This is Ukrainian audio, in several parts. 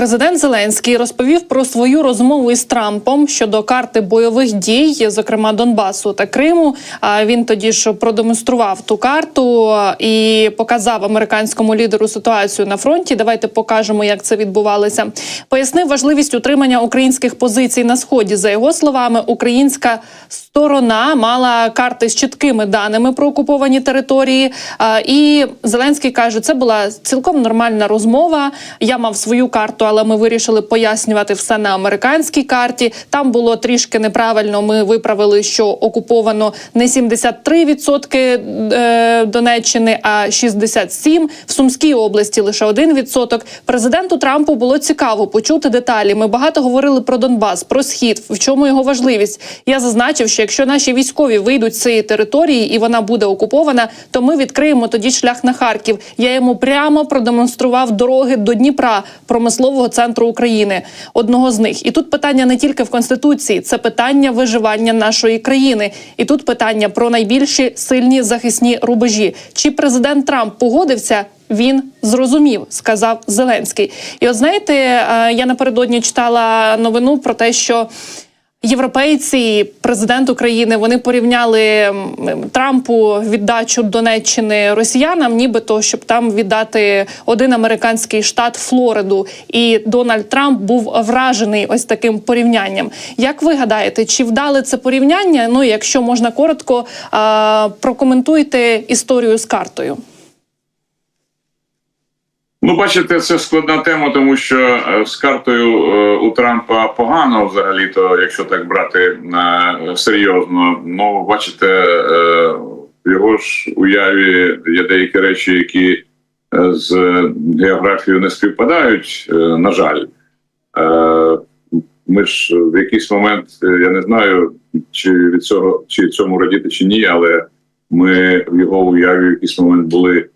Президент Зеленський розповів про свою розмову із Трампом щодо карти бойових дій, зокрема Донбасу та Криму. А він тоді ж продемонстрував ту карту і показав американському лідеру ситуацію на фронті. Давайте покажемо, як це відбувалося. Пояснив важливість утримання українських позицій на сході. За його словами, українська сторона мала карти з чіткими даними про окуповані території. І Зеленський каже, це була цілком нормальна розмова. Я мав свою карту, але ми вирішили пояснювати все на американській карті. Там було трішки неправильно. Ми виправили, що окуповано не 73% е, Донеччини, а 67%. В Сумській області лише 1%. Президенту Трампу було цікаво почути деталі. Ми багато говорили про Донбас, про схід, в чому його важливість. Я зазначив, що якщо наші військові вийдуть з цієї території і вона буде окупована, то ми відкриємо тоді шлях на Харків. Я йому прямо продемонстрував дороги до Дніпра, промислового центру України, одного з них. І тут питання не тільки в конституції, це питання виживання нашої країни. І тут питання про найбільші сильні захисні рубежі. Чи президент Трамп погодився? Він зрозумів, сказав Зеленський. І от знаєте, е, я напередодні читала новину про те, що європейці, президент України, вони порівняли Трампу віддачу Донеччини росіянам, нібито щоб там віддати один американський штат Флориду. І Дональд Трамп був вражений ось таким порівнянням. Як ви гадаєте, чи вдали це порівняння? Ну, якщо можна коротко, прокоментуйте історію з картою. Ну, бачите, це складна тема, тому що е, з картою е, у Трампа погано взагалі-то, якщо так брати е, серйозно. Ну, бачите, в його ж уяві є деякі речі, які з географією не співпадають. На жаль, ми ж в якийсь момент я не знаю, чи від цього чи цьому радіти, чи ні, але ми в його уяві в якийсь момент були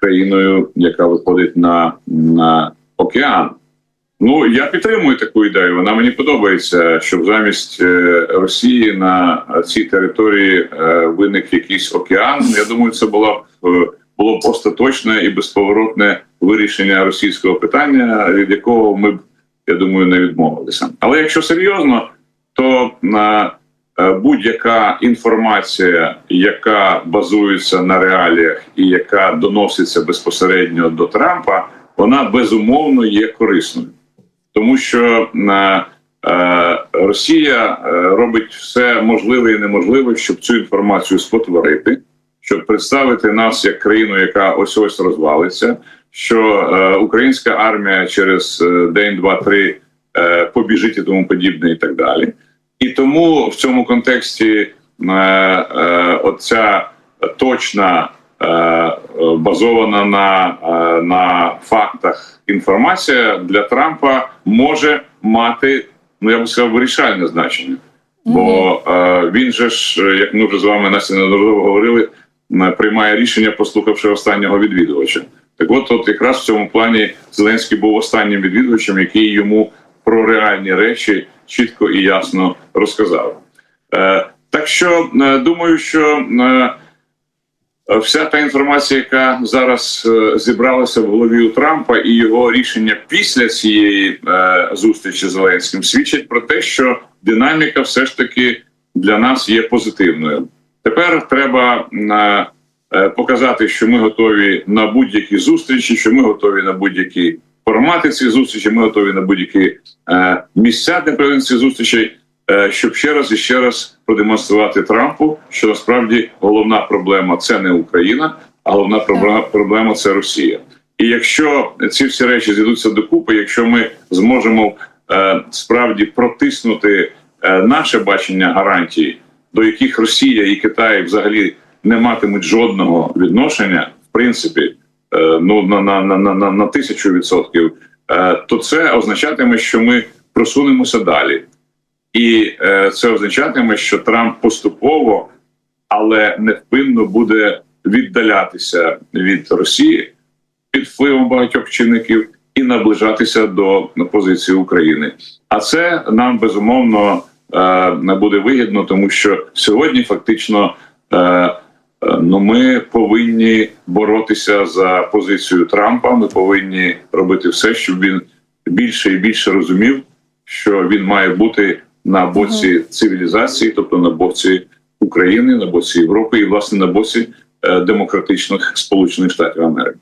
країною, яка виходить на, на океан. Ну я підтримую таку ідею. Вона мені подобається, щоб замість е, Росії на цій території е, виник якийсь океан. Я думаю, це було б е, було б остаточне і безповоротне вирішення російського питання, від якого ми б я думаю не відмовилися. Але якщо серйозно, то на будь-яка інформація, яка базується на реаліях і яка доноситься безпосередньо до Трампа, вона безумовно є корисною, тому що е, е, Росія е, робить все можливе і неможливе, щоб цю інформацію спотворити, щоб представити нас як країну, яка ось ось розвалиться. Що е, українська армія через е, день, два, три е, побіжить і тому подібне, і так далі. І тому в цьому контексті е, е, оця точна е, базована на, е, на фактах інформація для Трампа може мати, ну я би сказав, вирішальне значення. Бо е, він же ж, як ми вже з вами Настя неодноразово говорили, приймає рішення, послухавши останнього відвідувача. Так от, от якраз в цьому плані Зеленський був останнім відвідувачем, який йому про реальні речі чітко і ясно розказав. Е, так що е, думаю, що е, вся та інформація, яка зараз зібралася в голові у Трампа, і його рішення після цієї зустрічі з Зеленським свідчить про те, що динаміка все ж таки для нас є позитивною. Тепер треба показати, що ми готові на будь-які зустрічі, що ми готові на будь-які формати цих зустрічей, ми готові на будь-які е, місця для проведення цих зустрічей, е, щоб ще раз і ще раз продемонструвати Трампу, що насправді головна проблема це не Україна, а головна проблема, проблема це Росія. І якщо ці всі речі зійдуться докупи, якщо ми зможемо е, справді протиснути е, наше бачення гарантій, до яких Росія і Китай взагалі не матимуть жодного відношення, в принципі, ну на, на, на, на, на, тисячу відсотків, е, то це означатиме, що ми просунемося далі. І е, це означатиме, що Трамп поступово, але невпинно буде віддалятися від Росії під впливом багатьох чинників і наближатися до позиції України. А це нам безумовно е, буде вигідно, тому що сьогодні фактично е, е, ну ми повинні боротися за позицію Трампа. Ми повинні робити все, щоб він більше і більше розумів, що він має бути на боці цивілізації, тобто на боці України, на боці Європи і власне на боці е, демократичних Сполучених Штатів Америки.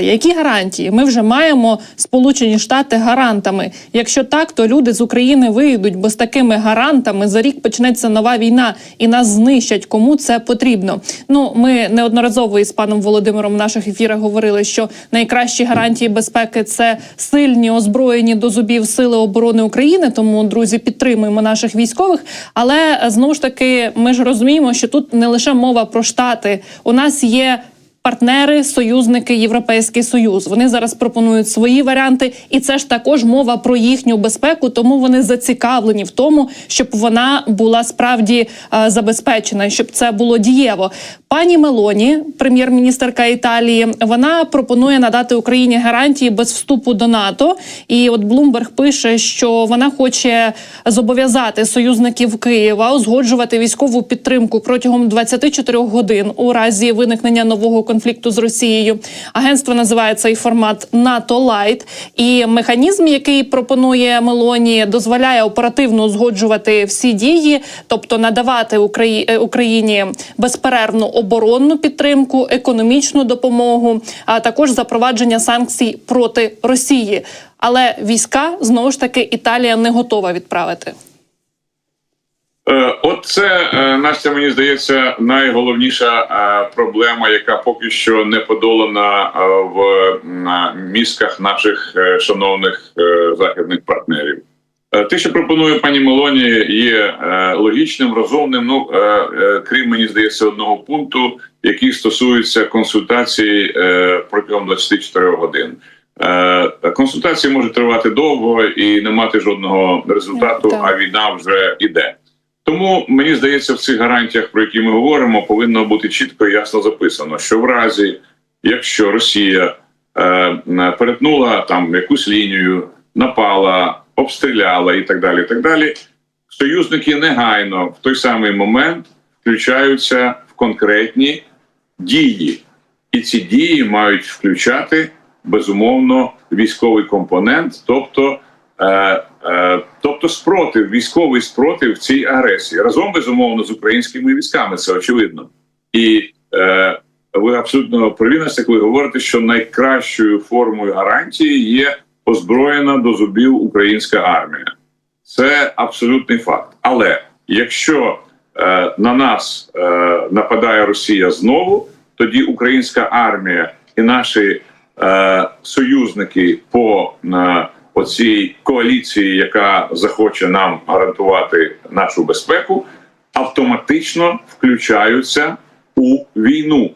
Які гарантії? Ми вже маємо Сполучені Штати гарантами. Якщо так, то люди з України вийдуть, бо з такими гарантами за рік почнеться нова війна і нас знищать. Кому це потрібно? Ну ми неодноразово із паном Володимиром в наших ефірах говорили, що найкращі гарантії безпеки це сильні озброєні до зубів сили оборони України. Тому друзі, підтримуємо наших військових. Але знову ж таки, ми ж розуміємо, що тут не лише мова про штати. У нас є партнери, союзники, Європейський Союз. Вони зараз пропонують свої варіанти, і це ж також мова про їхню безпеку, тому вони зацікавлені в тому, щоб вона була справді е, забезпечена, щоб це було дієво. Пані Мелоні, прем'єр-міністерка Італії, вона пропонує надати Україні гарантії без вступу до НАТО. І от Блумберг пише, що вона хоче зобов'язати союзників Києва узгоджувати військову підтримку протягом 24 годин у разі виникнення нового конфлікту з Росією. Агентство називає цей формат НАТО Лайт. І механізм, який пропонує Мелоні, дозволяє оперативно узгоджувати всі дії, тобто надавати е, Україні безперервну оборонну підтримку, економічну допомогу, а також запровадження санкцій проти Росії. Але війська знову ж таки Італія не готова відправити. Е, От це е, Настя, мені здається, найголовніша е, проблема, яка поки що не подолана в мізках наших шановних західних партнерів. Те, що пропонує пані Мелоні, є логічним, розумним. Ну крім мені здається, одного пункту, який стосується консультацій протягом 24 годин. Консультації можуть тривати довго і не мати жодного результату, а війна вже іде. Тому мені здається, в цих гарантіях, про які ми говоримо, повинно бути чітко і ясно записано, що в разі, якщо Росія е, перетнула там якусь лінію, напала, обстріляла і так далі, і так далі, союзники негайно в той самий момент включаються в конкретні дії, і ці дії мають включати безумовно військовий компонент, тобто. Е, е, тобто спротив, військовий спротив цій агресії разом безумовно з українськими військами, це очевидно. І е, ви абсолютно праві, коли говорите, що найкращою формою гарантії є озброєна до зубів українська армія. Це абсолютний факт. Але якщо е, на нас е, нападає Росія знову, тоді українська армія і наші е, союзники по е, оцій коаліції, яка захоче нам гарантувати нашу безпеку, автоматично включаються у війну.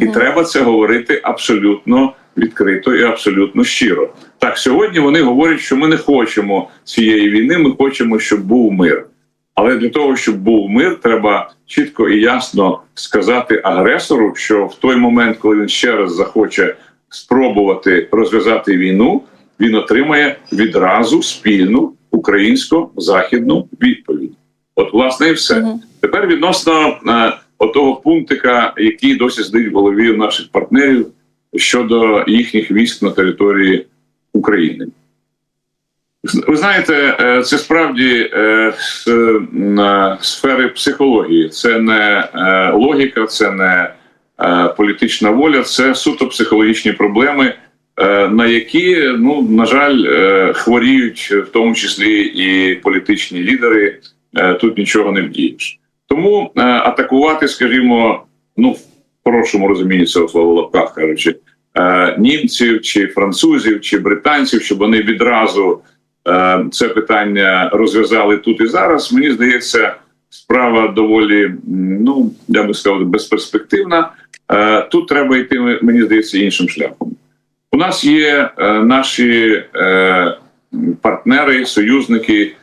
І треба це говорити абсолютно відкрито і абсолютно щиро. Так, сьогодні вони говорять, що ми не хочемо цієї війни, ми хочемо, щоб був мир. Але для того, щоб був мир, треба чітко і ясно сказати агресору, що в той момент, коли він ще раз захоче спробувати розв'язати війну, він отримає відразу спільну українсько-західну відповідь. От, власне, і все. Мгм. Тепер відносно е, отого пунктика, який досі сидить в голові у наших партнерів щодо їхніх військ на території України. Ви знаєте, е, це справді е, з е, сфери психології. Це не е, логіка, це не е, політична воля, це суто психологічні проблеми, е, на які, ну на жаль, е, хворіють в тому числі і політичні лідери. Е, Тут нічого не вдієш. Тому е, атакувати, скажімо, ну в хорошому розумінні цього слова в лапках кажучи, е, німців чи французів чи британців, щоб вони відразу е, це питання розв'язали тут і зараз. Мені здається, справа доволі, ну я би сказав, безперспективна. Е, Тут треба йти, мені здається, іншим шляхом. У нас є е, наші е, партнери, союзники,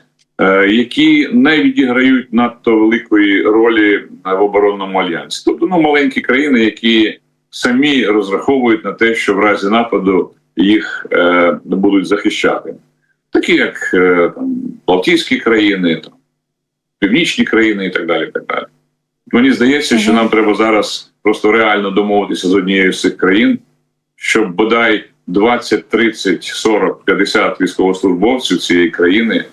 е, які не відіграють надто великої ролі в оборонному альянсі. Тобто ну, маленькі країни, які самі розраховують на те, що в разі нападу їх е, будуть захищати, такі як е, там, Балтійські країни, там, північні країни і так далі. І так далі. Мені здається, що нам треба зараз просто реально домовитися з однією з цих країн, щоб бодай 20, 30, 40, 50 військовослужбовців цієї країни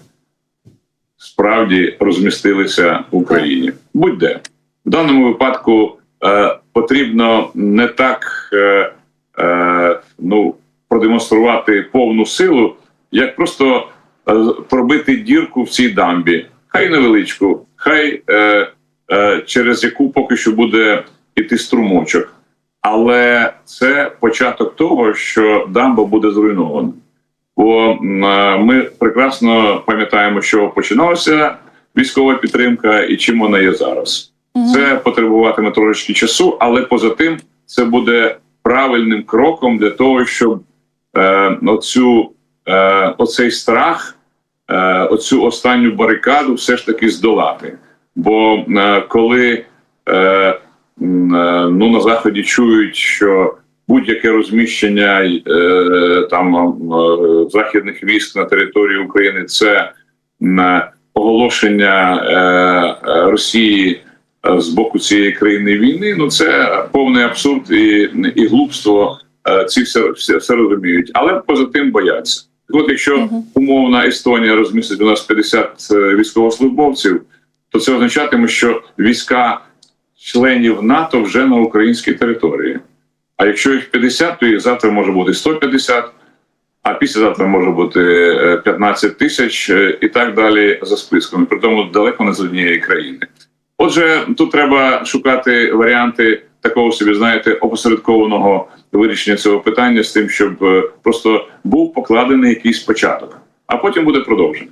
справді розмістилися в Україні. Будь-де. В даному випадку е, потрібно не так е, е, ну, продемонструвати повну силу, як просто е, пробити дірку в цій дамбі. Хай невеличку, хай е, е, через яку поки що буде іти струмочок. Але це початок того, що дамба буде зруйнована. Бо е, ми прекрасно пам'ятаємо, що починалася військова підтримка і чим вона є зараз. Це потребуватиме трошечки часу, але поза тим це буде правильним кроком для того, щоб е, оцю, е, оцей страх, е, оцю останню барикаду все ж таки здолати. Бо е, коли е, е, ну, на заході чують, що будь-яке розміщення е, там е, західних військ на території України це оголошення е, е, Росії е, з боку цієї країни війни. Ну це повний абсурд і, і глупство. Е, Ці все, все, все розуміють, але поза тим бояться. От якщо умовна Естонія розмістить у нас 50 е, військовослужбовців, то це означатиме, що війська членів НАТО вже на українській території. А якщо їх 50, то їх завтра може бути 150, а післязавтра може бути е, 15 тисяч е, і так далі за списком. При тому далеко не з однієї країни. Отже, тут треба шукати варіанти такого собі, знаєте, опосередкованого вирішення цього питання з тим, щоб е, просто був покладений якийсь початок, а потім буде продовження.